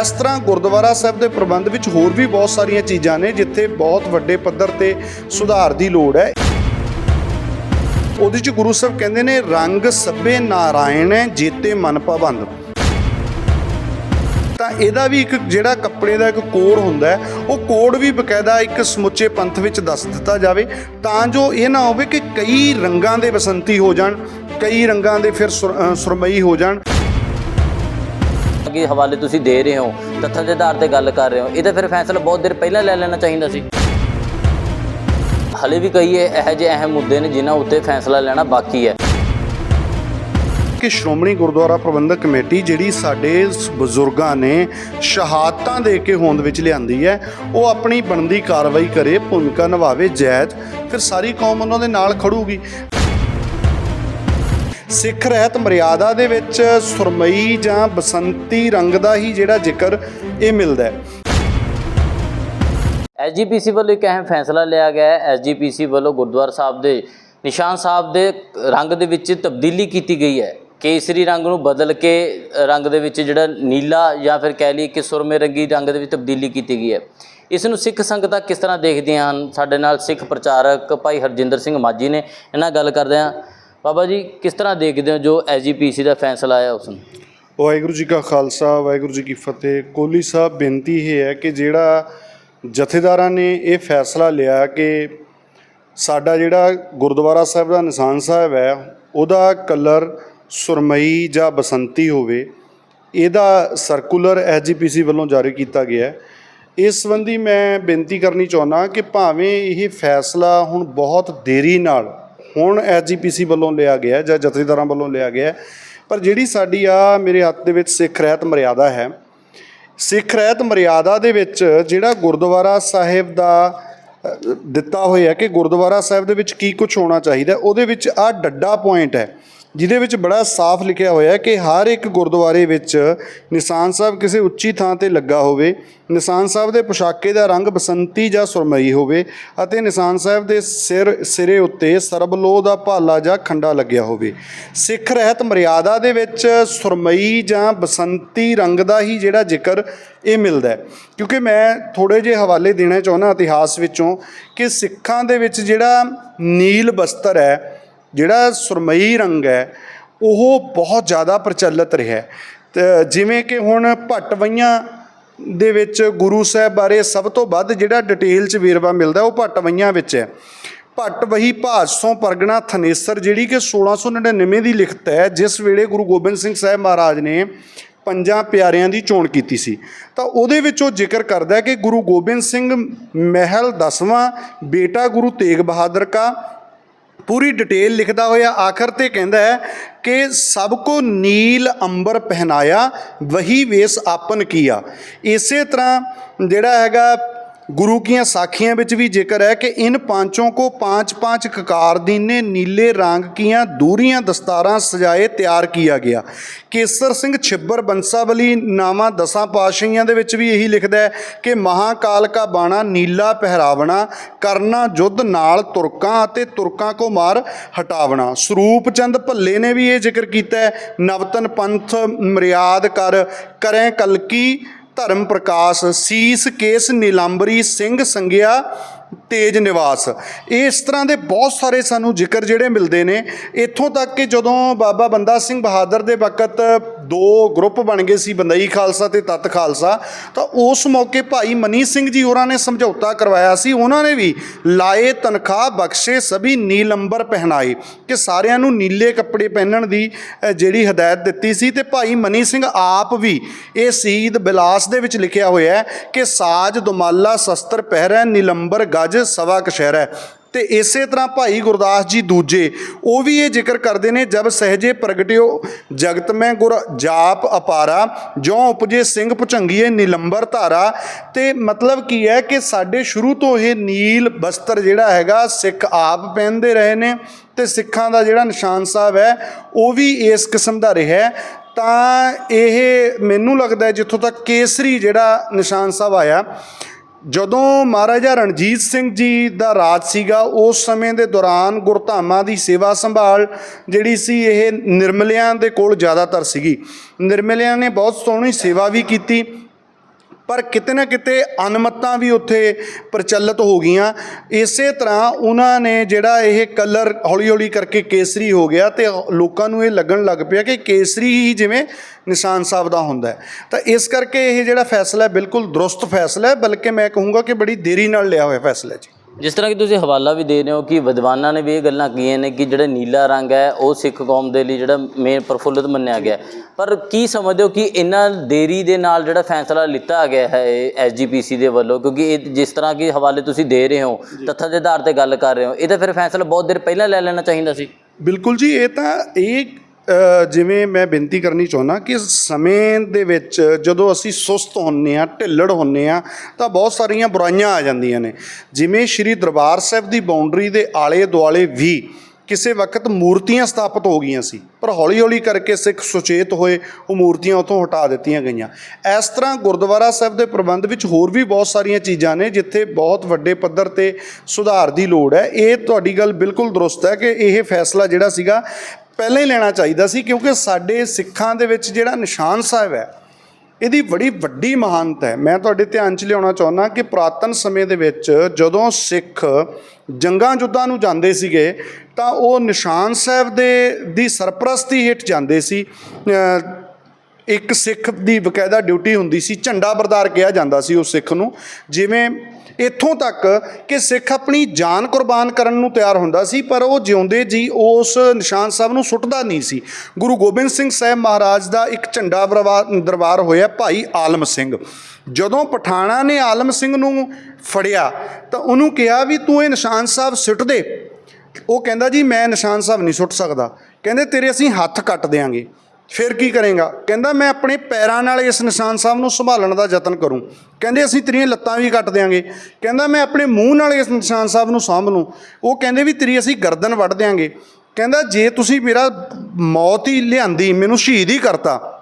ਇਸ ਤਰ੍ਹਾਂ ਗੁਰਦੁਆਰਾ ਸਾਹਿਬ ਦੇ ਪ੍ਰਬੰਧ ਵਿੱਚ ਹੋਰ ਵੀ ਬਹੁਤ ਸਾਰੀਆਂ ਚੀਜ਼ਾਂ ਨੇ ਜਿੱਥੇ ਬਹੁਤ ਵੱਡੇ ਪੱਧਰ ਤੇ ਸੁਧਾਰ ਦੀ ਲੋੜ ਹੈ। ਉਹਦੇ ਚ ਗੁਰੂ ਸਾਹਿਬ ਕਹਿੰਦੇ ਨੇ, ਰੰਗ ਸਭੇ ਨਾਰਾਇਣ ਹੈ, ਜੇਤੇ ਮਨ ਪਾਬੰਦ। ਤਾਂ ਇਹਦਾ ਵੀ ਇੱਕ ਜਿਹੜਾ ਕੱਪੜੇ ਦਾ ਇੱਕ ਕੋਡ ਹੁੰਦਾ ਹੈ, ਉਹ ਕੋਡ ਵੀ ਬਕਾਇਦਾ ਇੱਕ ਸਮੁੱਚੇ ਪੰਥ ਵਿੱਚ ਦੱਸ ਦਿੱਤਾ ਜਾਵੇ, ਤਾਂ ਜੋ ਇਹ ਨਾ ਹੋਵੇ ਕਿ ਕਈ ਰੰਗਾਂ ਦੇ ਬਸੰਤੀ ਹੋ ਜਾਣ, ਕਈ ਰੰਗਾਂ ਦੇ ਫਿਰ ਸੁਰ- ਸੁਰਮਈ ਹੋ ਜਾਣ। ਕਿ ਹਵਾਲੇ ਤੁਸੀਂ ਦੇ ਰਹੇ ਹੋ, ਤੱਥਾਂ ਦੇ ਆਧਾਰ ਤੇ ਗੱਲ ਕਰ ਰਹੇ ਹੋ। ਇਹਦਾ ਫਿਰ ਫੈਸਲਾ ਬਹੁਤ ਦੇਰ ਪਹਿਲਾਂ ਲੈ ਲੈਣਾ ਚਾਹੀਦਾ ਸੀ। ਹਲੇ ਵੀ ਕਈ ਇਹੋ ਜਿਹੇ ਅਹਿਮ ਮੁੱਦੇ ਨੇ ਜਿਨ੍ਹਾਂ ਉੱਤੇ ਫੈਸਲਾ ਲੈਣਾ ਬਾਕੀ ਹੈ। ਕਿ ਸ਼੍ਰੋਮਣੀ ਗੁਰਦੁਆਰਾ ਪ੍ਰਬੰਧਕ ਕਮੇਟੀ ਜਿਹੜੀ ਸਾਡੇ ਬਜ਼ੁਰਗਾਂ ਨੇ ਸ਼ਹਾਦਤਾਂ ਦੇ ਕੇ ਹੋਂਦ ਵਿੱਚ ਲਿਆਂਦੀ ਹੈ, ਉਹ ਆਪਣੀ ਬਣਦੀ ਕਾਰਵਾਈ ਕਰੇ, ਭੂਮਿਕਾ ਨਿਭਾਵੇ, ਜਾਇਜ਼, ਫਿਰ ਸਾਰੀ ਕੌਮ ਉਹਨਾਂ ਦੇ ਨਾਲ ਖੜੂਗੀ। ਸਿੱਖ ਰਹਿਤ ਮਰਿਆਦਾ ਦੇ ਵਿੱਚ ਸੁਰਮਈ ਜਾਂ ਬਸੰਤੀ ਰੰਗ ਦਾ ਹੀ ਜਿਹੜਾ ਜ਼ਿਕਰ ਇਹ ਮਿਲਦਾ ਹੈ। ਐਸਜੀਪੀਸੀ ਵੱਲੋਂ ਇੱਕ ਅਹਿਮ ਫੈਸਲਾ ਲਿਆ ਗਿਆ ਹੈ। ਐਸਜੀਪੀਸੀ ਵੱਲੋਂ ਗੁਰਦੁਆਰਾ ਸਾਹਿਬ ਦੇ, ਨਿਸ਼ਾਨ ਸਾਹਿਬ ਦੇ ਰੰਗ ਦੇ ਵਿੱਚ ਤਬਦੀਲੀ ਕੀਤੀ ਗਈ ਹੈ। ਕੇਸਰੀ ਰੰਗ ਨੂੰ ਬਦਲ ਕੇ ਰੰਗ ਦੇ ਵਿੱਚ ਜਿਹੜਾ ਨੀਲਾ ਜਾਂ ਫਿਰ ਕਹਿ ਲਈਏ ਕਿ ਸੁਰਮੇ ਰੰਗੀ ਰੰਗ ਦੇ ਵਿੱਚ ਤਬਦੀਲੀ ਕੀਤੀ ਗਈ ਹੈ। ਇਸ ਨੂੰ ਸਿੱਖ ਸੰਗਤਾਂ ਕਿਸ ਤਰ੍ਹਾਂ ਦੇਖਦੀਆਂ ਹਨ? ਸਾਡੇ ਨਾਲ ਸਿੱਖ ਪ੍ਰਚਾਰਕ ਭਾਈ ਹਰਜਿੰਦਰ ਸਿੰਘ ਮਾਜੀ ਨੇ। ਇਹਨਾਂ ਗੱਲ ਕਰਦੇ ਹਾਂ। ਬਾਬਾ ਜੀ, ਕਿਸ ਤਰ੍ਹਾਂ ਦੇਖਦੇ ਹੋ ਜੋ ਐਸਜੀਪੀਸੀ ਦਾ ਫੈਸਲਾ ਆਇਆ ਉਸ ਨੂੰ? ਵਾਹਿਗੁਰੂ ਜੀ ਕਾ ਖਾਲਸਾ, ਵਾਹਿਗੁਰੂ ਜੀ ਕੀ ਫਤਿਹ। ਕੋਹਲੀ ਸਾਹਿਬ, ਬੇਨਤੀ ਇਹ ਹੈ ਕਿ ਜਿਹੜਾ ਜਥੇਦਾਰਾਂ ਨੇ ਇਹ ਫੈਸਲਾ ਲਿਆ ਕਿ ਸਾਡਾ ਜਿਹੜਾ ਗੁਰਦੁਆਰਾ ਸਾਹਿਬ ਦਾ ਨਿਸ਼ਾਨ ਸਾਹਿਬ ਹੈ, ਉਹਦਾ ਕਲਰ ਸੁਰਮਈ ਜਾਂ ਬਸੰਤੀ ਹੋਵੇ, ਇਹਦਾ ਸਰਕੂਲਰ ਐਸਜੀਪੀਸੀ ਵੱਲੋਂ ਜਾਰੀ ਕੀਤਾ ਗਿਆ ਹੈ। ਇਸ ਸੰਬੰਧੀ ਮੈਂ ਬੇਨਤੀ ਕਰਨੀ ਚਾਹੁੰਦਾ ਕਿ ਭਾਵੇਂ ਇਹ ਫੈਸਲਾ ਹੁਣ ਬਹੁਤ ਦੇਰੀ ਨਾਲ ਹੁਣ ਐਸਜੀਪੀਸੀ ਵੱਲੋਂ ਲਿਆ ਗਿਆ ਜਾਂ ਜਥੇਦਾਰਾਂ ਵੱਲੋਂ ਲਿਆ ਗਿਆ ਪਰ ਜਿਹੜੀ ਸਾਡੀ ਆ, ਮੇਰੇ ਹੱਥ ਦੇ ਵਿੱਚ ਸਿੱਖ ਰਹਿਤ ਮਰਿਆਦਾ ਹੈ। ਸਿੱਖ ਰਹਿਤ ਮਰਿਆਦਾ ਦੇ ਵਿੱਚ ਜਿਹੜਾ ਗੁਰਦੁਆਰਾ ਸਾਹਿਬ ਦਾ ਦਿੱਤਾ ਹੋਇਆ ਕਿ ਗੁਰਦੁਆਰਾ ਸਾਹਿਬ ਦੇ ਵਿੱਚ ਕੀ ਕੁਝ ਹੋਣਾ ਚਾਹੀਦਾ ਉਹਦੇ ਵਿੱਚ ਆ ਡੱਡਾ ਪੁਆਇੰਟ ਹੈ। ਜਿਹਦੇ ਵਿੱਚ ਬੜਾ ਸਾਫ਼ ਲਿਖਿਆ ਹੋਇਆ ਹੈ ਕਿ ਹਰ ਇੱਕ ਗੁਰਦੁਆਰੇ ਵਿੱਚ ਨਿਸ਼ਾਨ ਸਾਹਿਬ ਕਿਸੇ ਉੱਚੀ ਥਾਂ ਤੇ ਲੱਗਾ ਹੋਵੇ, ਨਿਸ਼ਾਨ ਸਾਹਿਬ ਦੇ ਪੁਸ਼ਾਕੇ ਦਾ ਰੰਗ ਬਸੰਤੀ ਜਾਂ ਸੁਰਮਈ ਹੋਵੇ ਅਤੇ ਨਿਸ਼ਾਨ ਸਾਹਿਬ ਦੇ ਸਿਰ, ਸਿਰੇ ਉੱਤੇ ਸਰਬਲੋਹ ਦਾ ਭਾਲਾ ਜਾਂ ਖੰਡਾ ਲੱਗਿਆ ਹੋਵੇ। ਸਿੱਖ ਰਹਿਤ ਮਰਿਆਦਾ ਦੇ ਵਿੱਚ ਸੁਰਮਈ ਜਾਂ ਬਸੰਤੀ ਰੰਗ ਦਾ ਹੀ ਜਿਹੜਾ ਜ਼ਿਕਰ ਇਹ ਮਿਲਦਾ ਹੈ। ਕਿਉਂਕਿ ਮੈਂ ਥੋੜੇ ਜਿਹੇ ਹਵਾਲੇ ਦੇਣਾ ਚਾਹੁੰਦਾ ਇਤਿਹਾਸ ਵਿੱਚੋਂ ਕਿ ਸਿੱਖਾਂ ਦੇ ਵਿੱਚ ਜਿਹੜਾ ਨੀਲ ਬਸਤਰ ਹੈ ਜਿਹੜਾ ਸੁਰਮਈ ਰੰਗ ਹੈ, ਉਹ ਬਹੁਤ ਜ਼ਿਆਦਾ ਪ੍ਰਚਲਿਤ ਰਿਹਾ ਹੈ। ਜਿਵੇਂ ਕਿ ਹੁਣ ਭਟਵਈਆਂ ਦੇ ਵਿੱਚ ਗੁਰੂ ਸਾਹਿਬ ਬਾਰੇ ਸਭ ਤੋਂ ਵੱਧ ਜਿਹੜਾ ਡਿਟੇਲ ਚ ਵੇਰਵਾ ਮਿਲਦਾ, ਉਹ ਭਟਵਈਆਂ ਵਿੱਚ ਹੈ ਭੱਟ ਵਹੀ ਭਾਜਸੋਂ ਪਰਗਣਾ ਥਨੇਸਰ, ਜਿਹੜੀ ਕਿ 1699 ਦੀ ਲਿਖਤ ਹੈ, ਜਿਸ ਵੇਲੇ ਗੁਰੂ ਗੋਬਿੰਦ ਸਿੰਘ ਸਾਹਿਬ ਮਹਾਰਾਜ ਨੇ ਪੰਜਾਂ ਪਿਆਰਿਆਂ ਦੀ ਚੋਣ ਕੀਤੀ ਸੀ ਤਾਂ ਉਹਦੇ ਵਿੱਚ ਉਹ ਜ਼ਿਕਰ ਕਰਦਾ ਕਿ ਗੁਰੂ ਗੋਬਿੰਦ ਸਿੰਘ ਮਹਿਲ ਦਸਵਾਂ ਬੇਟਾ ਗੁਰੂ ਤੇਗ ਬਹਾਦਰ ਕਾ ਪੂਰੀ ਡਿਟੇਲ ਲਿਖਦਾ ਹੋਇਆ ਆਖਰ ਤੇ ਕਹਿੰਦਾ ਹੈ ਕਿ ਸਭ ਕੋ ਨੀਲ ਅੰਬਰ ਪਹਿਨਾਇਆ, ਵਹੀ ਵੇਸ ਆਪਨ ਕੀਆ। ਇਸੇ ਤਰ੍ਹਾਂ ਜਿਹੜਾ ਹੈਗਾ ਗੁਰੂ ਕੀਆਂ ਸਾਖੀਆਂ ਵਿੱਚ ਵੀ ਜ਼ਿਕਰ ਹੈ ਕਿ ਇਨ ਪਾਂਚੋਂ ਕੋ ਪਾਂਚ ਪਾਂਚ ਕਕਾਰ ਦੀਨੇ ਨੀਲੇ ਰੰਗ ਕੀਆਂ ਦੂਰੀਆਂ ਦਸਤਾਰਾਂ ਸਜਾਏ ਤਿਆਰ ਕੀਆ ਗਿਆ। ਕੇਸਰ ਸਿੰਘ ਛਿੱਬਰ ਬੰਸਾਵਲੀ ਨਾਮਾ ਦਸਾਂ ਪਾਤਸ਼ਾਹੀਆਂ ਦੇ ਵਿੱਚ ਵੀ ਇਹੀ ਲਿਖਦਾ ਹੈ ਕਿ ਮਹਾਕਾਲ ਕਾ ਬਾਣਾ ਨੀਲਾ ਪਹਿਰਾਵਣਾ, ਕਰਨਾ ਜੁੱਧ ਨਾਲ ਤੁਰਕਾਂ ਅਤੇ ਤੁਰਕਾਂ ਕੋ ਮਾਰ ਹਟਾਵਣਾ। ਸਰੂਪ ਚੰਦ ਭੱਲੇ ਨੇ ਵੀ ਇਹ ਜ਼ਿਕਰ ਕੀਤਾ ਹੈ, ਨਵਤਨ ਪੰਥ ਮਰਿਆਦ ਕਰ, ਕਰੈ ਕਲਕੀ ਧਰਮ ਪ੍ਰਕਾਸ਼ ਸੀਸ ਕੇਸ ਨੀਲਾੰਬਰੀ ਸਿੰਘ ਸੰਗਿਆ ਤੇਜ ਨਿਵਾਸ। ਇਸ ਤਰ੍ਹਾਂ ਦੇ ਬਹੁਤ ਸਾਰੇ ਸਾਨੂੰ ਜ਼ਿਕਰ ਜਿਹੜੇ ਮਿਲਦੇ ਨੇ। ਇੱਥੋਂ ਤੱਕ ਕਿ ਜਦੋਂ ਬਾਬਾ ਬੰਦਾ ਸਿੰਘ ਬਹਾਦਰ ਦੇ ਵਕਤ ਦੋ ਗਰੁੱਪ ਬਣ ਗਏ ਸੀ, ਬੰਦਈ ਖਾਲਸਾ ਤੇ ਤਤ ਖਾਲਸਾ, ਤਾਂ ਉਸ ਮੌਕੇ ਭਾਈ ਮਨੀ ਸਿੰਘ ਜੀ ਹੋਰਾਂ ਨੇ ਸਮਝੌਤਾ ਕਰਵਾਇਆ ਸੀ। ਉਹਨਾਂ ਨੇ ਵੀ ਲਾਏ ਤਨਖਾਹ ਬਖਸ਼ੇ ਸਭੀ ਨੀਲੰਬਰ ਪਹਿਨਾਏ ਕਿ ਸਾਰਿਆਂ ਨੂੰ ਨੀਲੇ ਕੱਪੜੇ ਪਹਿਨਣ ਦੀ ਜਿਹੜੀ ਹਦਾਇਤ ਦਿੱਤੀ ਸੀ ਤੇ ਭਾਈ ਮਨੀ ਸਿੰਘ ਆਪ ਵੀ ਇਹ ਸੀਦ ਬਿਲਾਸ ਦੇ ਵਿੱਚ ਲਿਖਿਆ ਹੋਇਆ ਹੈ ਕਿ ਸਾਜ ਦੁਮਾਲਾ ਸ਼ਸਤਰ ਪਹਿਰੈ ਨੀਲੰਬਰ ਅੱਜ ਸਵਾ ਕਸ਼ਹਿਰੈ ਤੇ ਇਸੇ ਤਰ੍ਹਾਂ ਭਾਈ ਗੁਰਦਾਸ ਜੀ ਦੂਜੇ, ਉਹ ਵੀ ਇਹ ਜ਼ਿਕਰ ਕਰਦੇ ਨੇ, ਜਬ ਸਹਜੇ ਪ੍ਰਗਟਿਓ ਜਗਤ ਮੈਂ ਗੁਰ ਜਾਪ ਅਪਾਰਾ ਜੋ ਉਪਜੇ ਸਿੰਘ ਭੁਚੰਗੀਏ ਨੀਲੰਬਰ ਧਾਰਾ। ਤੇ ਮਤਲਬ ਕੀ ਹੈ ਕਿ ਸਾਡੇ ਸ਼ੁਰੂ ਤੋਂ ਇਹ ਨੀਲ ਬਸਤਰ ਜਿਹੜਾ ਹੈਗਾ, ਸਿੱਖ ਆਪ ਪਹਿਨਦੇ ਰਹੇ ਨੇ। ਤੇ ਸਿੱਖਾਂ ਦਾ ਜਿਹੜਾ ਨਿਸ਼ਾਨ ਸਾਹਿਬ ਹੈ, ਉਹ ਵੀ ਇਸ ਕਿਸਮ ਦਾ ਰਿਹਾ ਤਾਂ ਇਹ ਮੈਨੂੰ ਲੱਗਦਾ ਜਿੱਥੋਂ ਤੱਕ ਕੇਸਰੀ ਜਿਹੜਾ ਨਿਸ਼ਾਨ ਸਾਹਿਬ ਆਇਆ ਜਦੋਂ ਮਹਾਰਾਜਾ ਰਣਜੀਤ ਸਿੰਘ ਜੀ ਦਾ ਰਾਜ ਸੀਗਾ, ਉਸ ਸਮੇਂ ਦੇ ਦੌਰਾਨ ਗੁਰਧਾਮਾਂ ਦੀ ਸੇਵਾ ਸੰਭਾਲ ਜਿਹੜੀ ਸੀ, ਇਹ ਨਿਰਮਲਿਆਂ ਦੇ ਕੋਲ ਜ਼ਿਆਦਾਤਰ ਸੀਗੀ। ਨਿਰਮਲਿਆਂ ਨੇ ਬਹੁਤ ਸੋਹਣੀ ਸੇਵਾ ਵੀ ਕੀਤੀ। ਪਰ ਕਿਤੇ ਨਾ ਕਿਤੇ ਅਨਮਤਾਂ ਵੀ ਉੱਥੇ ਪ੍ਰਚਲਿਤ ਹੋ ਗਈਆਂ। ਇਸੇ ਤਰ੍ਹਾਂ ਉਹਨਾਂ ਨੇ ਜਿਹੜਾ ਇਹ ਕਲਰ ਹੌਲੀ-ਹੌਲੀ ਕਰਕੇ ਕੇਸਰੀ ਹੋ ਗਿਆ ਤੇ ਲੋਕਾਂ ਨੂੰ ਇਹ ਲੱਗਣ ਲੱਗ ਪਿਆ ਕਿ ਕੇਸਰੀ ਹੀ ਜਿਵੇਂ ਨਿਸ਼ਾਨ ਸਾਹਿਬ ਦਾ ਹੁੰਦਾ ਹੈ। ਤਾਂ ਇਸ ਕਰਕੇ ਇਹ ਜਿਹੜਾ ਫੈਸਲਾ ਬਿਲਕੁਲ ਦਰੁਸਤ ਫੈਸਲਾ ਹੈ, ਬਲਕਿ ਮੈਂ ਕਹੂੰਗਾ ਕਿ ਬੜੀ ਦੇਰੀ ਨਾਲ ਲਿਆ ਹੋਇਆ ਫੈਸਲਾ ਜੀ। ਜਿਸ ਤਰ੍ਹਾਂ ਕਿ ਤੁਸੀਂ ਹਵਾਲਾ ਵੀ ਦੇ ਰਹੇ ਹੋ ਕਿ ਵਿਦਵਾਨਾਂ ਨੇ ਵੀ ਇਹ ਗੱਲਾਂ ਕੀਆਂ ਨੇ ਕਿ ਜਿਹੜਾ ਨੀਲਾ ਰੰਗ ਹੈ ਉਹ ਸਿੱਖ ਕੌਮ ਦੇ ਲਈ ਜਿਹੜਾ ਮੇਨ ਪ੍ਰਫੁੱਲਤ ਮੰਨਿਆ ਗਿਆ। ਪਰ ਕੀ ਸਮਝਦੇ ਹੋ ਕਿ ਇੰਨਾ ਦੇਰੀ ਦੇ ਨਾਲ ਜਿਹੜਾ ਫੈਸਲਾ ਲਿੱਤਾ ਗਿਆ ਹੈ ਐਸਜੀਪੀਸੀ ਦੇ ਵੱਲੋਂ? ਕਿਉਂਕਿ ਇਹ ਜਿਸ ਤਰ੍ਹਾਂ ਕਿ ਹਵਾਲੇ ਤੁਸੀਂ ਦੇ ਰਹੇ ਹੋ ਤੱਥਾਂ ਦੇ ਆਧਾਰ ਤੇ ਗੱਲ ਕਰ ਰਹੇ ਹੋ। ਇਹ ਤਾਂ ਫਿਰ ਫੈਸਲਾ ਬਹੁਤ ਦੇਰ ਪਹਿਲਾਂ ਲੈ ਲੈਣਾ ਚਾਹੀਦਾ ਸੀ। ਬਿਲਕੁਲ ਜੀ ਇਹ ਤਾਂ ਇਹ ਜਿਵੇਂ ਮੈਂ ਬੇਨਤੀ ਕਰਨੀ ਚਾਹੁੰਦਾ ਕਿ ਸਮੇਂ ਦੇ ਵਿੱਚ ਜਦੋਂ ਅਸੀਂ ਸੁਸਤ ਹੁੰਨੇ ਆ ਢਿੱਲੜ ਹੁੰਨੇ ਆ ਤਾਂ ਬਹੁਤ ਸਾਰੀਆਂ ਬੁਰਾਈਆਂ ਆ ਜਾਂਦੀਆਂ ਨੇ। ਜਿਵੇਂ ਸ਼੍ਰੀ ਦਰਬਾਰ ਸਾਹਿਬ ਦੀ ਬਾਉਂਡਰੀ ਦੇ ਆਲੇ ਦੁਆਲੇ ਵੀ ਕਿਸੇ ਵਕਤ ਮੂਰਤੀਆਂ ਸਥਾਪਿਤ ਹੋ ਗਈਆਂ ਸੀ, ਪਰ ਹੌਲੀ-ਹੌਲੀ ਕਰਕੇ ਸਿੱਖ ਸੁਚੇਤ ਹੋਏ ਉਹ ਮੂਰਤੀਆਂ ਉਥੋਂ ਹਟਾ ਦਿੱਤੀਆਂ ਗਈਆਂ। ਇਸ ਤਰ੍ਹਾਂ ਗੁਰਦੁਆਰਾ ਸਾਹਿਬ ਦੇ ਪ੍ਰਬੰਧ ਵਿੱਚ ਹੋਰ ਵੀ ਬਹੁਤ ਸਾਰੀਆਂ ਚੀਜ਼ਾਂ ਨੇ ਜਿੱਥੇ ਬਹੁਤ ਵੱਡੇ ਪੱਧਰ ਤੇ ਸੁਧਾਰ ਦੀ ਲੋੜ ਹੈ। ਇਹ ਤੁਹਾਡੀ ਗੱਲ ਬਿਲਕੁਲ ਦਰੁਸਤ ਹੈ ਕਿ ਇਹ ਫੈਸਲਾ ਜਿਹੜਾ ਸੀਗਾ ਪਹਿਲਾਂ ਹੀ ਲੈਣਾ ਚਾਹੀਦਾ ਸੀ ਕਿਉਂਕਿ ਸਾਡੇ ਸਿੱਖਾਂ ਦੇ ਵਿੱਚ ਜਿਹੜਾ ਨਿਸ਼ਾਨ ਸਾਹਿਬ ਹੈ ਇਹਦੀ ਬੜੀ ਵੱਡੀ ਮਹਾਨਤਾ ਹੈ। ਮੈਂ ਤੁਹਾਡੇ ਧਿਆਨ 'ਚ ਲਿਆਉਣਾ ਚਾਹੁੰਦਾ ਕਿ ਪੁਰਾਤਨ ਸਮੇਂ ਦੇ ਵਿੱਚ ਜਦੋਂ ਸਿੱਖ ਜੰਗਾਂ ਜੁੱਧਾਂ ਨੂੰ ਜਾਂਦੇ ਸੀਗੇ, ਤਾਂ ਉਹ ਨਿਸ਼ਾਨ ਸਾਹਿਬ ਦੇ, ਦੀ ਸਰਪ੍ਰਸਤੀ ਹੇਠ ਜਾਂਦੇ ਸੀ। ਇੱਕ ਸਿੱਖ ਦੀ ਬਕਾਇਦਾ ਡਿਊਟੀ ਹੁੰਦੀ ਸੀ, ਝੰਡਾ ਬਰਦਾਰ ਕਿਹਾ ਜਾਂਦਾ ਸੀ ਉਸ ਸਿੱਖ ਨੂੰ, ਜਿਵੇਂ ਇੱਥੋਂ ਤੱਕ ਕਿ ਸਿੱਖ ਆਪਣੀ ਜਾਨ ਕੁਰਬਾਨ ਕਰਨ ਨੂੰ ਤਿਆਰ ਹੁੰਦਾ ਸੀ, ਪਰ ਉਹ ਜਿਉਂਦੇ ਜੀ ਉਸ ਨਿਸ਼ਾਨ ਸਾਹਿਬ ਨੂੰ ਸੁੱਟਦਾ ਨਹੀਂ ਸੀ। ਗੁਰੂ ਗੋਬਿੰਦ ਸਿੰਘ ਸਾਹਿਬ ਮਹਾਰਾਜ ਦਾ ਇੱਕ ਝੰਡਾ ਬਰਵਾ- ਦਰਬਾਰ ਹੋਇਆ ਭਾਈ ਆਲਮ ਸਿੰਘ। ਜਦੋਂ ਪਠਾਣਾ ਨੇ ਆਲਮ ਸਿੰਘ ਨੂੰ ਫੜਿਆ, ਤਾਂ ਉਹਨੂੰ ਕਿਹਾ ਵੀ ਤੂੰ ਇਹ ਨਿਸ਼ਾਨ ਸਾਹਿਬ ਸੁੱਟ ਦੇ। ਉਹ ਕਹਿੰਦਾ ਜੀ, ਮੈਂ ਨਿਸ਼ਾਨ ਸਾਹਿਬ ਨਹੀਂ ਸੁੱਟ ਸਕਦਾ। ਕਹਿੰਦੇ, ਤੇਰੇ ਅਸੀਂ ਹੱਥ ਕੱਟ ਦੇਾਂਗੇ ਫਿਰ ਕੀ ਕਰੇਗਾ? ਕਹਿੰਦਾ, ਮੈਂ ਆਪਣੇ ਪੈਰਾਂ ਨਾਲ ਇਸ ਨਿਸ਼ਾਨ ਸਾਹਿਬ ਨੂੰ ਸੰਭਾਲਣ ਦਾ ਯਤਨ ਕਰੂੰ। ਕਹਿੰਦੇ, ਅਸੀਂ ਤੇਰੀਆਂ ਲੱਤਾਂ ਵੀ ਕੱਟ ਦੇਾਂਗੇ ਕਹਿੰਦਾ, ਮੈਂ ਆਪਣੇ ਮੂੰਹ ਨਾਲ ਇਸ ਨਿਸ਼ਾਨ ਸਾਹਿਬ ਨੂੰ ਸਾਂਭ ਲੂੰ ਉਹ ਕਹਿੰਦੇ ਵੀ, ਤੇਰੀ ਅਸੀਂ ਗਰਦਨ ਵੱਢ ਦੇਾਂਗੇ ਕਹਿੰਦਾ, ਜੇ ਤੁਸੀਂ ਮੇਰਾ ਮੌਤ ਹੀ ਲਿਆਂਦੀ, ਮੈਨੂੰ ਸ਼ਹੀਦ ਹੀ ਕਰਤਾ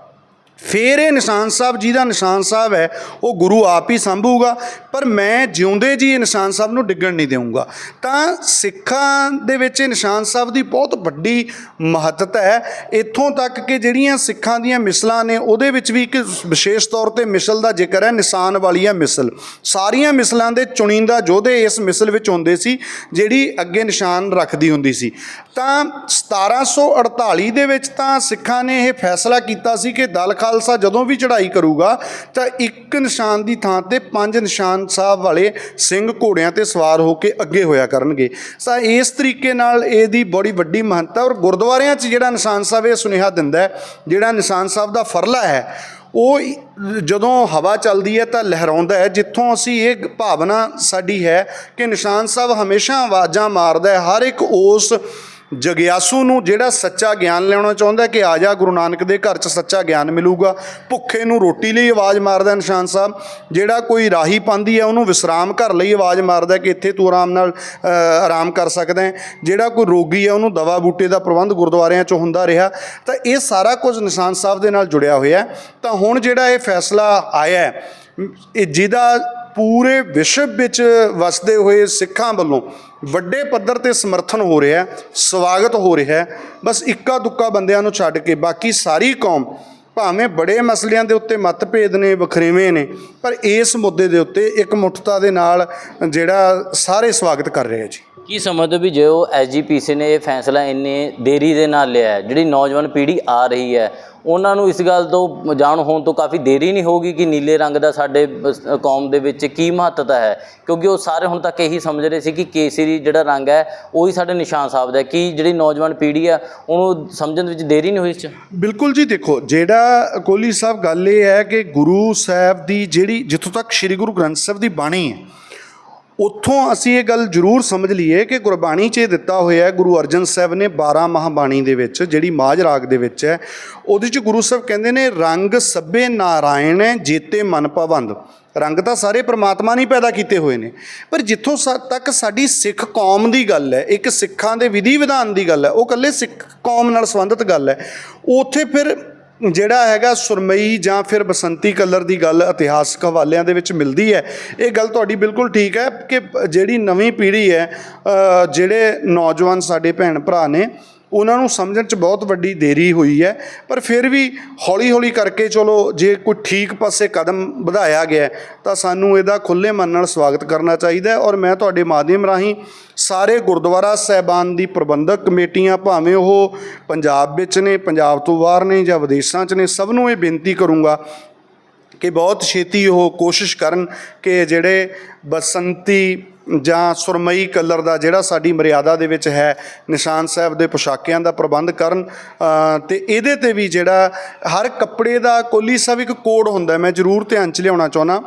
ਫੇਰ ਇਹ ਨਿਸ਼ਾਨ ਸਾਹਿਬ ਜੀ ਦਾ ਨਿਸ਼ਾਨ ਸਾਹਿਬ ਹੈ, ਉਹ ਗੁਰੂ ਆਪ ਹੀ ਸੰਭੂਗਾ, ਪਰ ਮੈਂ ਜਿਉਂਦੇ ਜੀ ਇਹ ਨਿਸ਼ਾਨ ਸਾਹਿਬ ਨੂੰ ਡਿੱਗਣ ਨਹੀਂ ਦੇਵਾਂਗਾ ਤਾਂ ਸਿੱਖਾਂ ਦੇ ਵਿੱਚ ਇਹ ਨਿਸ਼ਾਨ ਸਾਹਿਬ ਦੀ ਬਹੁਤ ਵੱਡੀ ਮਹੱਤਤਾ ਹੈ। ਇੱਥੋਂ ਤੱਕ ਕਿ ਜਿਹੜੀਆਂ ਸਿੱਖਾਂ ਦੀਆਂ ਮਿਸਲਾਂ ਨੇ, ਉਹਦੇ ਵਿੱਚ ਵੀ ਇੱਕ ਵਿਸ਼ੇਸ਼ ਤੌਰ ਤੇ ਮਿਸਲ ਦਾ ਜ਼ਿਕਰ ਹੈ, ਨਿਸ਼ਾਨ ਵਾਲੀਆਂ ਮਿਸਲ। ਸਾਰੀਆਂ ਮਿਸਲਾਂ ਦੇ ਚੁਣਿੰਦਾ ਯੋਧੇ ਇਸ ਮਿਸਲ ਵਿੱਚ ਹੁੰਦੇ ਸੀ, ਜਿਹੜੀ ਅੱਗੇ ਨਿਸ਼ਾਨ ਰੱਖਦੀ ਹੁੰਦੀ ਸੀ। ਤਾਂ 1748 ਦੇ ਵਿੱਚ ਤਾਂ ਸਿੱਖਾਂ ਨੇ ਇਹ ਫੈਸਲਾ ਕੀਤਾ ਸੀ ਕਿ ਦਲ ਖਾਲਸਾ ਜਦੋਂ ਵੀ ਚੜ੍ਹਾਈ ਕਰੂਗਾ, ਤਾਂ ਇੱਕ ਨਿਸ਼ਾਨ ਦੀ ਥਾਂ ਤੇ ਪੰਜ ਨਿਸ਼ਾਨ ਸਾਹਿਬ ਵਾਲੇ ਸਿੰਘ ਘੋੜਿਆਂ ਤੇ ਸਵਾਰ ਹੋ ਕੇ ਅੱਗੇ ਹੋਇਆ ਕਰਨਗੇ। ਤਾਂ ਇਸ ਤਰੀਕੇ ਨਾਲ ਇਹਦੀ ਬੜੀ ਵੱਡੀ ਮਹੱਤਤਾ ਔਰ ਗੁਰਦੁਆਰਿਆਂ 'ਚ ਜਿਹੜਾ ਨਿਸ਼ਾਨ ਸਾਹਿਬ ਇਹ ਸੁਨੇਹਾ ਦਿੰਦਾ ਹੈ, ਜਿਹੜਾ ਨਿਸ਼ਾਨ ਸਾਹਿਬ ਦਾ ਫਰਲਾ ਹੈ, ਉਹ ਜਦੋਂ ਹਵਾ ਚੱਲਦੀ ਹੈ ਤਾਂ ਲਹਿਰਾਉਂਦਾ ਹੈ, ਜਿੱਥੋਂ ਅਸੀਂ ਇਹ ਭਾਵਨਾ ਸਾਡੀ ਹੈ ਕਿ ਨਿਸ਼ਾਨ ਸਾਹਿਬ ਹਮੇਸ਼ਾ ਆਵਾਜ਼ਾਂ ਮਾਰਦਾ ਹੈ, ਹਰ ਇੱਕ ਉਸ ਜਗਿਆਸੂ ਨੂੰ ਜਿਹੜਾ ਸੱਚਾ ਗਿਆਨ ਲੈਣਾ ਚਾਹੁੰਦਾ ਕਿ ਆ ਜਾ ਗੁਰੂ ਨਾਨਕ ਦੇ ਘਰ 'ਚ ਸੱਚਾ ਗਿਆਨ ਮਿਲੂਗਾ। ਭੁੱਖੇ ਨੂੰ ਰੋਟੀ ਲਈ ਆਵਾਜ਼ ਮਾਰਦਾ ਨਿਸ਼ਾਨ ਸਾਹਿਬ। ਜਿਹੜਾ ਕੋਈ ਰਾਹੀ ਪਾਉਂਦੀ ਹੈ, ਉਹਨੂੰ ਵਿਸਰਾਮ ਘਰ ਲਈ ਆਵਾਜ਼ ਮਾਰਦਾ ਕਿ ਇੱਥੇ ਤੂੰ ਆਰਾਮ ਨਾਲ ਆਰਾਮ ਕਰ ਸਕਦਾ ਹੈ। ਜਿਹੜਾ ਕੋਈ ਰੋਗੀ ਹੈ, ਉਹਨੂੰ ਦਵਾ ਬੂਟੇ ਦਾ ਪ੍ਰਬੰਧ ਗੁਰਦੁਆਰਿਆਂ 'ਚ ਹੁੰਦਾ ਰਿਹਾ। ਤਾਂ ਇਹ ਸਾਰਾ ਕੁਝ ਨਿਸ਼ਾਨ ਸਾਹਿਬ ਦੇ ਨਾਲ ਜੁੜਿਆ ਹੋਇਆ ਤਾਂ ਹੁਣ ਜਿਹੜਾ ਇਹ ਫੈਸਲਾ ਆਇਆ ਇਹ ਜਿਹਦਾ ਪੂਰੇ ਵਿਸ਼ਵ ਵਿੱਚ ਵਸਦੇ ਹੋਏ ਸਿੱਖਾਂ ਵੱਲੋਂ ਵੱਡੇ ਪੱਧਰ ਤੇ ਸਮਰਥਨ ਹੋ ਰਿਹਾ ਹੈ, ਸਵਾਗਤ ਹੋ ਰਿਹਾ ਹੈ। ਬਸ ਇੱਕਾ ਦੁੱਕਾ ਬੰਦਿਆਂ ਨੂੰ ਛੱਡ ਕੇ ਬਾਕੀ ਸਾਰੀ ਕੌਮ ਭਾਵੇਂ ਬੜੇ ਮਸਲਿਆਂ ਦੇ ਉੱਤੇ ਮਤਭੇਦ ਨੇ, ਵਖਰੇਵੇਂ ਨੇ, ਪਰ ਇਸ ਮੁੱਦੇ ਦੇ ਉੱਤੇ ਇੱਕ ਮੁੱਠਤਾ ਦੇ ਨਾਲ ਜਿਹੜਾ ਸਾਰੇ ਸਵਾਗਤ ਕਰ ਰਹੇ ਜੀ। ਕੀ ਸਮਝਦੇ ਹੋ ਵੀ ਜੋ ਐਸਜੀਪੀਸੀ ਨੇ ਇਹ ਫੈਸਲਾ ਇੰਨੇ ਦੇਰੀ ਦੇ ਨਾਲ ਲਿਆ ਜਿਹੜੀ ਨੌਜਵਾਨ ਪੀੜ੍ਹੀ ਆ ਰਹੀ ਹੈ ਉਹਨਾਂ ਨੂੰ ਇਸ ਗੱਲ ਤੋਂ ਜਾਣ ਹੋਣ ਤੋਂ ਕਾਫੀ ਦੇਰੀ ਨਹੀਂ ਹੋਊਗੀ ਕਿ ਨੀਲੇ ਰੰਗ ਦਾ ਸਾਡੇ ਕੌਮ ਦੇ ਵਿੱਚ ਕੀ ਮਹੱਤਤਾ ਹੈ। ਕਿਉਂਕਿ ਉਹ ਸਾਰੇ ਹੁਣ ਤੱਕ ਇਹੀ ਸਮਝ ਰਹੇ ਸੀ ਕਿ ਕੇਸਰੀ ਜਿਹੜਾ ਰੰਗ ਹੈ, ਉਹੀ ਸਾਡੇ ਨਿਸ਼ਾਨ ਸਾਹਿਬ ਦਾ ਹੈ। ਕਿ ਜਿਹੜੀ ਨੌਜਵਾਨ ਪੀੜ੍ਹੀ ਆ, ਉਹਨੂੰ ਸਮਝਣ ਵਿੱਚ ਦੇਰੀ ਨਹੀਂ ਹੋਈ ਇਸ 'ਚ? ਬਿਲਕੁਲ ਜੀ ਦੇਖੋ, ਜਿਹੜਾ ਕੋਹਲੀ ਸਾਹਿਬ ਗੱਲ ਇਹ ਹੈ ਕਿ ਗੁਰੂ ਸਾਹਿਬ ਦੀ ਜਿਹੜੀ ਜਿੱਥੋਂ ਤੱਕ ਸ੍ਰੀ ਗੁਰੂ ਗ੍ਰੰਥ ਸਾਹਿਬ ਦੀ ਬਾਣੀ ਹੈ ਉੱਥੋਂ ਅਸੀਂ ਇਹ ਗੱਲ ਜ਼ਰੂਰ ਸਮਝ ਲਈਏ ਕਿ ਗੁਰਬਾਣੀ 'ਚ ਇਹ ਦਿੱਤਾ ਹੋਇਆ ਹੈ, ਗੁਰੂ ਅਰਜਨ ਸਾਹਿਬ ਨੇ 12 ਮਹਾਬਾਣੀ ਦੇ ਵਿੱਚ, ਜਿਹੜੀ ਮਾਝ ਰਾਗ ਦੇ ਵਿੱਚ ਹੈ, ਉਹਦੇ 'ਚ ਗੁਰੂ ਸਾਹਿਬ ਕਹਿੰਦੇ ਨੇ, ਰੰਗ ਸਭੇ ਨਾਰਾਇਣ ਹੈ ਜੇਤੇ ਮਨ ਪਵੰਦ। ਰੰਗ ਤਾਂ ਸਾਰੇ ਪ੍ਰਮਾਤਮਾ ਨਹੀਂ ਪੈਦਾ ਕੀਤੇ ਹੋਏ ਨੇ। ਪਰ ਜਿੱਥੋਂ ਸਾ- ਤੱਕ ਸਾਡੀ ਸਿੱਖ ਕੌਮ ਦੀ ਗੱਲ ਹੈ, ਇੱਕ ਸਿੱਖਾਂ ਦੇ ਵਿਧੀ ਵਿਧਾਨ ਦੀ ਗੱਲ ਹੈ, ਉਹ ਇਕੱਲੇ ਸਿੱਖ ਕੌਮ ਨਾਲ ਸੰਬੰਧਿਤ ਗੱਲ ਹੈ, ਉੱਥੇ ਫਿਰ ਜਿਹੜਾ ਹੈਗਾ ਸੁਰਮਈ ਜਾਂ ਫਿਰ ਬਸੰਤੀ ਕਲਰ ਦੀ ਗੱਲ ਇਤਿਹਾਸਕ ਹਵਾਲਿਆਂ ਦੇ ਵਿੱਚ ਮਿਲਦੀ ਹੈ। ਇਹ ਗੱਲ ਤੁਹਾਡੀ ਬਿਲਕੁਲ ਠੀਕ ਹੈ ਕਿ ਜਿਹੜੀ ਨਵੀਂ ਪੀੜ੍ਹੀ ਹੈ ਜਿਹੜੇ ਨੌਜਵਾਨ ਸਾਡੇ ਭੈਣ ਭਰਾ ਨੇ ਉਹਨਾਂ ਨੂੰ ਸਮਝਣ 'ਚ ਬਹੁਤ ਵੱਡੀ ਦੇਰੀ ਹੋਈ ਹੈ, ਪਰ ਫਿਰ ਵੀ ਹੌਲੀ-ਹੌਲੀ ਕਰਕੇ ਚਲੋ, ਜੇ ਕੋਈ ਠੀਕ ਪਾਸੇ ਕਦਮ ਵਧਾਇਆ ਗਿਆ, ਤਾਂ ਸਾਨੂੰ ਇਹਦਾ ਖੁੱਲੇ ਮਨ ਨਾਲ ਸਵਾਗਤ ਕਰਨਾ ਚਾਹੀਦਾ ਔਰ ਮੈਂ ਤੁਹਾਡੇ ਮਾਧਿਅਮ ਰਾਹੀਂ ਸਾਰੇ ਗੁਰਦੁਆਰਾ ਸਾਹਿਬਾਨ ਦੀ ਪ੍ਰਬੰਧਕ ਕਮੇਟੀਆਂ, ਭਾਵੇਂ ਉਹ ਪੰਜਾਬ ਵਿੱਚ ਨੇ, ਪੰਜਾਬ ਤੋਂ ਬਾਹਰ ਨੇ ਜਾਂ ਵਿਦੇਸ਼ਾਂ 'ਚ ਨੇ, ਸਭ ਨੂੰ ਇਹ ਬੇਨਤੀ ਕਰੂੰਗਾ ਕਿ ਬਹੁਤ ਛੇਤੀ ਉਹ ਕੋਸ਼ਿਸ਼ ਕਰਨ ਕਿ ਜਿਹੜੇ ਬਸੰਤੀ ਜਾਂ ਸੁਰਮਈ ਕਲਰ ਦਾ ਜਿਹੜਾ ਸਾਡੀ ਮਰਿਆਦਾ ਦੇ ਵਿੱਚ ਹੈ ਨਿਸ਼ਾਨ ਸਾਹਿਬ ਦੇ ਪੁਸ਼ਾਕਿਆਂ ਦਾ ਪ੍ਰਬੰਧ ਕਰਨ ਅ, ਤੇ ਇਹਦੇ ਤੇ ਵੀ ਜਿਹੜਾ ਹਰ ਕੱਪੜੇ ਦਾ ਕੋਲੀ ਸਾਹਿਬ ਇੱਕ ਕੋਡ ਹੁੰਦਾ ਮੈਂ ਜ਼ਰੂਰ ਧਿਆਨ ਚ ਲਿਆਉਣਾ ਚਾਹੁੰਦਾ।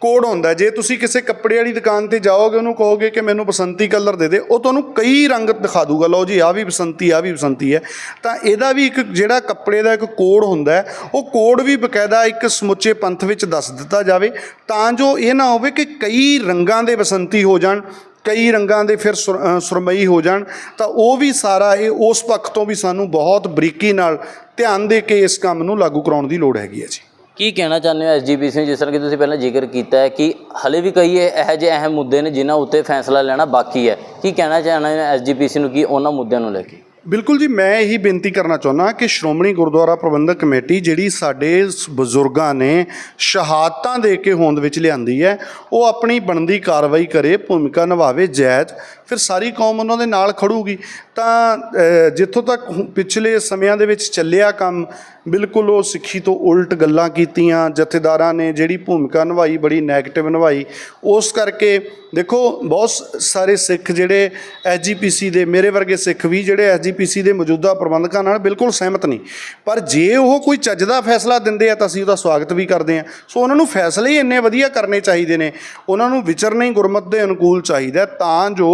ਕੋਡ ਹੁੰਦਾ, ਜੇ ਤੁਸੀਂ ਕਿਸੇ ਕੱਪੜੇ ਵਾਲੀ ਦੁਕਾਨ ਤੇ ਜਾਓਗੇ, ਉਹਨੂੰ ਕਹੋਗੇ ਕਿ ਮੈਨੂੰ ਬਸੰਤੀ ਕਲਰ ਦੇ ਦੇ, ਉਹ ਤੁਹਾਨੂੰ ਕਈ ਰੰਗ ਦਿਖਾ ਦੂਗਾ। ਲਓ ਜੀ ਆ ਵੀ ਬਸੰਤੀ ਆ ਵੀ ਬਸੰਤੀ ਹੈ। ਤਾਂ ਇਹਦਾ ਵੀ ਇੱਕ ਜਿਹੜਾ ਕੱਪੜੇ ਦਾ ਇੱਕ ਕੋਡ ਹੁੰਦਾ ਉਹ ਕੋਡ ਵੀ ਬਕਾਇਦਾ ਇੱਕ ਸਮੁੱਚੇ ਪੰਥ ਵਿੱਚ ਦੱਸ ਦਿੱਤਾ ਜਾਵੇ, ਤਾਂ ਜੋ ਇਹ ਨਾ ਹੋਵੇ ਕਿ ਕਈ ਰੰਗਾਂ ਦੇ ਬਸੰਤੀ ਹੋ ਜਾਣ, ਕਈ ਰੰਗਾਂ ਦੇ ਫਿਰ ਸੁਰ- ਸੁਰਮਈ ਹੋ ਜਾਣ, ਤਾਂ ਉਹ ਵੀ ਸਾਰਾ ਇਹ ਉਸ ਪੱਖ ਤੋਂ ਵੀ ਸਾਨੂੰ ਬਹੁਤ ਬਰੀਕੀ ਨਾਲ ਧਿਆਨ ਦੇ ਕੇ ਇਸ ਕੰਮ ਨੂੰ ਲਾਗੂ ਕਰਾਉਣ ਦੀ ਲੋੜ ਹੈਗੀ ਹੈ ਜੀ। ਕੀ ਕਹਿਣਾ ਚਾਹੁੰਦੇ ਹੋ ਐਸਜੀਪੀਸੀ ਜਿਸ ਤਰ੍ਹਾਂ ਕਿ ਤੁਸੀਂ ਪਹਿਲਾਂ ਜ਼ਿਕਰ ਕੀਤਾ ਹੈ ਕਿ ਹਲੇ ਵੀ ਕਈ ਇਹੋ ਜਿਹੇ ਅਹਿਮ ਮੁੱਦੇ ਨੇ ਜਿਨ੍ਹਾਂ ਉੱਤੇ ਫੈਸਲਾ ਲੈਣਾ ਬਾਕੀ ਹੈ। ਕੀ ਕਹਿਣਾ ਚਾਹੁੰਦੇ ਹੋ ਐਸਜੀਪੀਸੀ ਨੂੰ ਕੀ ਉਹਨਾਂ ਮੁੱਦਿਆਂ ਨੂੰ ਲੈ ਕੇ? ਬਿਲਕੁਲ ਜੀ, ਮੈਂ ਇਹੀ ਬੇਨਤੀ ਕਰਨਾ ਚਾਹੁੰਦਾ ਕਿ ਸ਼੍ਰੋਮਣੀ ਗੁਰਦੁਆਰਾ ਪ੍ਰਬੰਧਕ ਕਮੇਟੀ ਜਿਹੜੀ ਸਾਡੇ ਬਜ਼ੁਰਗਾਂ ਨੇ ਸ਼ਹਾਦਤਾਂ ਦੇ ਕੇ ਹੋਂਦ ਵਿੱਚ ਲਿਆਂਦੀ ਹੈ, ਉਹ ਆਪਣੀ ਬਣਦੀ ਕਾਰਵਾਈ ਕਰੇ, ਭੂਮਿਕਾ ਨਿਭਾਵੇ, ਜਾਇਜ਼ ਫਿਰ ਸਾਰੀ ਕੌਮ ਉਹਨਾਂ ਦੇ ਨਾਲ ਖੜੂਗੀ। ਤਾਂ ਜਿੱਥੋਂ ਤੱਕ ਪਿਛਲੇ ਸਮਿਆਂ ਦੇ ਵਿੱਚ ਚੱਲਿਆ ਕੰਮ, ਬਿਲਕੁਲ ਉਹ ਸਿੱਖੀ ਤੋਂ ਉਲਟ ਗੱਲਾਂ ਕੀਤੀਆਂ, ਜਥੇਦਾਰਾਂ ਨੇ ਜਿਹੜੀ ਭੂਮਿਕਾ ਨਿਭਾਈ, ਬੜੀ ਨੈਗੇਟਿਵ ਨਿਭਾਈ। ਉਸ ਕਰਕੇ ਦੇਖੋ, ਬਹੁਤ ਸਾਰੇ ਸਿੱਖ ਜਿਹੜੇ ਐਸਜੀਪੀਸੀ ਦੇ, ਮੇਰੇ ਵਰਗੇ ਸਿੱਖ ਵੀ ਜਿਹੜੇ ਐਸਜੀਪੀਸੀ ਦੇ ਮੌਜੂਦਾ ਪ੍ਰਬੰਧਕਾਂ ਨਾਲ ਬਿਲਕੁਲ ਸਹਿਮਤ ਨਹੀਂ। ਪਰ ਜੇ ਉਹ ਕੋਈ ਚੱਜ ਦਾ ਫੈਸਲਾ ਦਿੰਦੇ ਆ, ਤਾਂ ਅਸੀਂ ਉਹਦਾ ਸਵਾਗਤ ਵੀ ਕਰਦੇ ਆ। ਸੋ ਉਹਨਾਂ ਨੂੰ ਫੈਸਲੇ ਹੀ ਇੰਨੇ ਵਧੀਆ ਕਰਨੇ ਚਾਹੀਦੇ ਨੇ। ਉਹਨਾਂ ਨੂੰ ਵਿਚਰਨਾ ਹੀ ਗੁਰਮਤਿ ਦੇ ਅਨੁਕੂਲ ਚਾਹੀਦਾ ਤਾਂ ਜੋ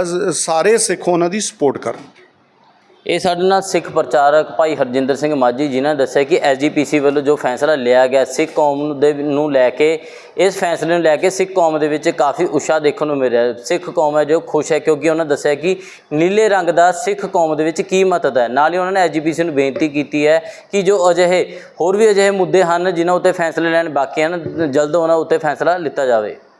ਅਜ਼- ਸਾਰੇ ਸਿੱਖ ਉਹਨਾਂ ਦੀ ਸਪੋਰਟ ਕਰਨ। ਇਹ ਸਾਡੇ ਨਾਲ ਸਿੱਖ ਪ੍ਰਚਾਰਕ ਭਾਈ ਹਰਜਿੰਦਰ ਸਿੰਘ ਮਾਝੀ ਜਿਨ੍ਹਾਂ ਨੇ ਦੱਸਿਆ ਕਿ ਐਸਜੀਪੀਸੀ ਵੱਲੋਂ ਜੋ ਫੈਸਲਾ ਲਿਆ ਗਿਆ, ਸਿੱਖ ਕੌਮ ਨੂੰ ਦੇ ਨੂੰ ਲੈ ਕੇ, ਇਸ ਫੈਸਲੇ ਨੂੰ ਲੈ ਕੇ ਸਿੱਖ ਕੌਮ ਦੇ ਵਿੱਚ ਕਾਫੀ ਉਤਸ਼ਾਹ ਦੇਖਣ ਨੂੰ ਮਿਲ ਰਿਹਾ ਹੈ। ਸਿੱਖ ਕੌਮ ਹੈ ਜੋ ਖੁਸ਼ ਹੈ ਕਿਉਂਕਿ ਉਹਨਾਂ ਦੱਸਿਆ ਕਿ ਨੀਲੇ ਰੰਗ ਦਾ ਸਿੱਖ ਕੌਮ ਦੇ ਵਿੱਚ ਕੀ ਮਹੱਤਵ ਹੈ। ਨਾਲ ਹੀ ਉਹਨਾਂ ਨੇ ਐਸਜੀਪੀਸੀ ਨੂੰ ਬੇਨਤੀ ਕੀਤੀ ਹੈ ਕਿ ਜੋ ਅਜਿਹੇ, ਹੋਰ ਵੀ ਅਜਿਹੇ ਮੁੱਦੇ ਹਨ ਜਿਨ੍ਹਾਂ ਉੱਤੇ ਫੈਸਲੇ ਲੈਣ ਬਾਕੀ ਹਨ, ਜਲਦ ਉਹਨਾਂ ਉੱਤੇ ਫੈਸਲਾ ਲਿੱਤਾ ਜਾਵੇ।